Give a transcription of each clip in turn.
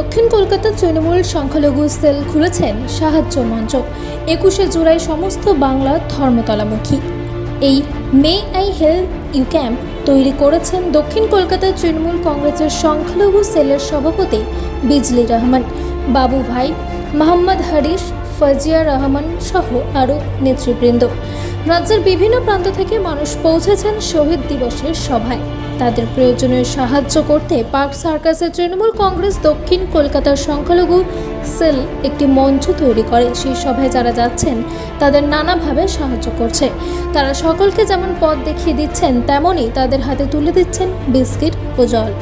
দক্ষিণ কলকাতার তৃণমূল সংখ্যালঘু সেল খুলেছেন সাহায্য মঞ্চ। একুশে জুলাই সমস্ত বাংলা ধর্মতলামুখী। এই may I help you camp তৈরি করেছেন দক্ষিণ কলকাতার তৃণমূল কংগ্রেসের সংখ্যালঘু সেলের সভাপতি বিজলি রহমান। বাবু ভাই মোহাম্মদ হারিশ, ফজিয়া রহমান সহ আরও নেতৃবৃন্দ। রাজ্যের বিভিন্ন প্রান্ত থেকে মানুষ পৌঁছেছেন শহীদ দিবসের সভায়। তাদের প্রয়োজনীয় সাহায্য করতে পার্ক সার্কাসের তৃণমূল কংগ্রেস দক্ষিণ কলকাতার সংখ্যালঘু সেল একটি মঞ্চ তৈরি করে। সেই সভায় যারা যাচ্ছেন, তাদের নানাভাবে সাহায্য করছে। তারা সকলকে যেমন পথ দেখিয়ে দিচ্ছেন, তেমনই তাদের হাতে তুলে দিচ্ছেন বিস্কিট ও জল।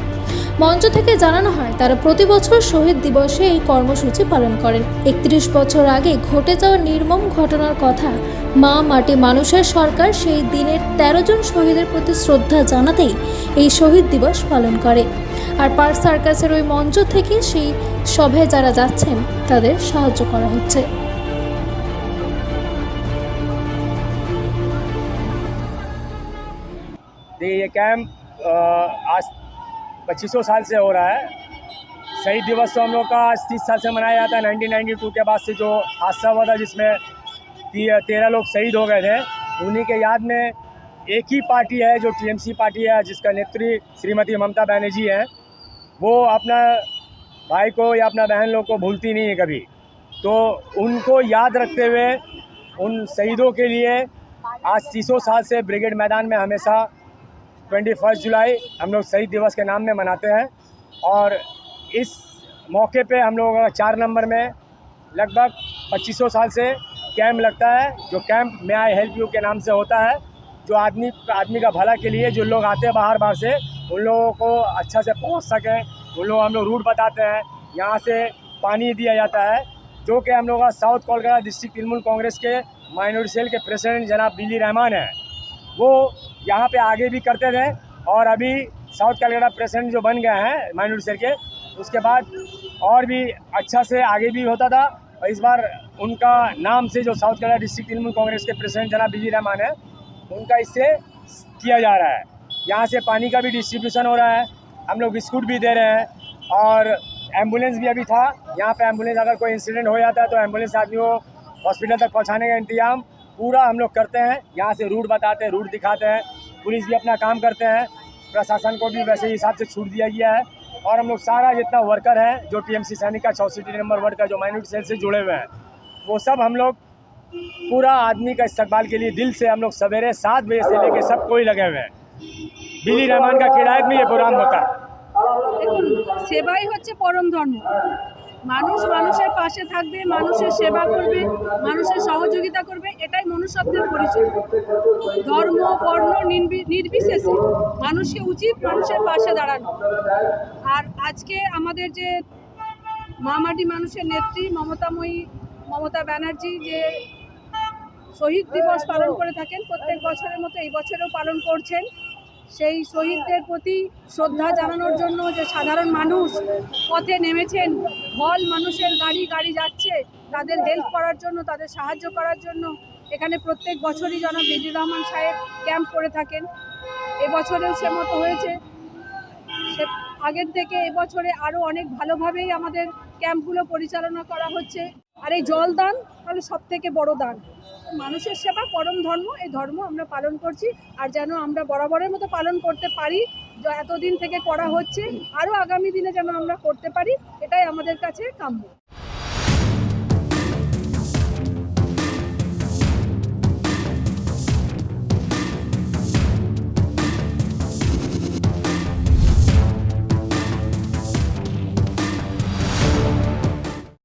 মঞ্চ থেকে জানানো হয়, তারা প্রতি বছর শহীদ দিবসে এই কর্মসূচি পালন করেন। একত্রিশ বছর আগে ঘটে যাওয়া নির্মম ঘটনার কথা মা মাটি মানুষের সরকার সেই দিনের ১৩ জন শহীদের প্রতি শ্রদ্ধা জানাতেই এই শহীদ দিবস পালন করে। আর পার্ক সার্কাসের ওই মঞ্চ থেকে সেই সভায় যারা যাচ্ছেন, তাদের সাহায্য করা হচ্ছে। The camp पच्चीसों साल से हो रहा है। शहीद दिवस तो हम लोग का आज तीस साल से मनाया जाता है। 1992 के बाद से जो हादसा हुआ था, जिसमें तेरह लोग शहीद हो गए थे, उन्हीं के याद में एक ही पार्टी है, जो टीएमसी पार्टी है, जिसका नेत्री श्रीमती ममता बनर्जी हैं। वो अपना भाई को या अपना बहन लोग को भूलती नहीं है कभी। तो उनको याद रखते हुए उन शहीदों के लिए आज तीसों साल से ब्रिगेड मैदान में हमेशा ट्वेंटी फ़र्स्ट जुलाई हम लोग शहीद दिवस के नाम में मनाते हैं और इस मौके पे हम लोगों चार नंबर में लगभग पच्चीसों साल से कैंप लगता है, जो camp may I help you के नाम से होता है, जो आदमी आदमी का भला के लिए जो लोग आते हैं बाहर बाहर से, उन लोगों को अच्छा से पहुँच सकें, उन लोग हम लोग रूट बताते हैं, यहाँ से पानी दिया जाता है, जो कि हम लोग साउथ कोलकाता डिस्ट्रिक्ट तृणमूल कांग्रेस के माइनॉरिटी सेल के प्रेसिडेंट जनाब बिली रहमान हैं। वो यहाँ पे आगे भी करते थे और अभी साउथ कलकत्ता प्रेसिडेंट जो बन गए हैं माइनॉरिटी सेल के, उसके बाद और भी अच्छा से आगे भी होता था। और इस बार उनका नाम से जो साउथ कलकत्ता डिस्ट्रिक्ट तृणमूल कांग्रेस के प्रेसिडेंट जनाब बिज़ी रहमान है, उनका इससे किया जा रहा है। यहाँ से पानी का भी डिस्ट्रीब्यूशन हो रहा है, हम लोग बिस्कुट भी दे रहे हैं और एंबुलेंस भी अभी था। यहाँ पे एंबुलेंस अगर कोई इंसिडेंट हो जाता है तो एंबुलेंस आदमी को हॉस्पिटल तक पहुँचाने का इंतज़ाम पूरा हम लोग करते हैं यहाँ से रूट बताते हैं रूट दिखाते हैं पुलिस भी अपना काम करते हैं प्रशासन को भी वैसे ही हिसाब से छूट दिया गया है और हम लोग सारा जितना वर्कर है जो टीएमसी सैनिक का चौसीटी नंबर वर्कर जो माइनॉरिटी सेल से जुड़े हुए हैं वो सब हम लोग पूरा आदमी का इस्तकबाल के लिए दिल से हम लोग सवेरे सात बजे से लेके सब कोई लगे हुए हैं बिली रहमान का किरायत में ये प्रोग्राम होता है দেখুন সেবাই হচ্ছে পরম ধর্ম মানুষ মানুষের পাশে থাকবে, মানুষের সেবা করবে, মানুষের সহযোগিতা করবে, এটাই মনুষ্যত্বের পরিচয়। ধর্ম, বর্ণ, নির্বি- নির্বিশেষে মানুষকে উচিত মানুষের পাশে দাঁড়ানো। আর আজকে আমাদের যে মামাটি মানুষের নেত্রী মমতাময়ী, মমতা ব্যানার্জি যে শহীদ দিবস পালন করে থাকেন, প্রত্যেক বছরের মতো এই বছরেও পালন করছেন। সেই শহীদদের প্রতি শ্রদ্ধা জানানোর জন্য যে সাধারণ মানুষ পথে নেমেছেন, হল মানুষের গাড়ি গাড়ি যাচ্ছে, তাদের হেল্প করার জন্য, তাদের সাহায্য করার জন্য এখানে প্রত্যেক বছরই জনাব বিজুর রহমান সাহেব ক্যাম্প করে থাকেন। এবছরেও সে মতো হয়েছে। সে আগের থেকে এবছরে আরও অনেক ভালোভাবেই আমাদের ক্যাম্পগুলো পরিচালনা করা হচ্ছে। আর এই জল দান তাহলে সব থেকে বড় দান। মানুষের সেবা, পরম ধর্ম, এই ধর্ম আমরা পালন করছি। আর যেন আমরা বরাবরের মতো পালন করতে পারি এতদিন থেকে করা হচ্ছে, আরও আগামী দিনে যেন আমরা করতে পারি, এটাই আমাদের কাছে কাম্য।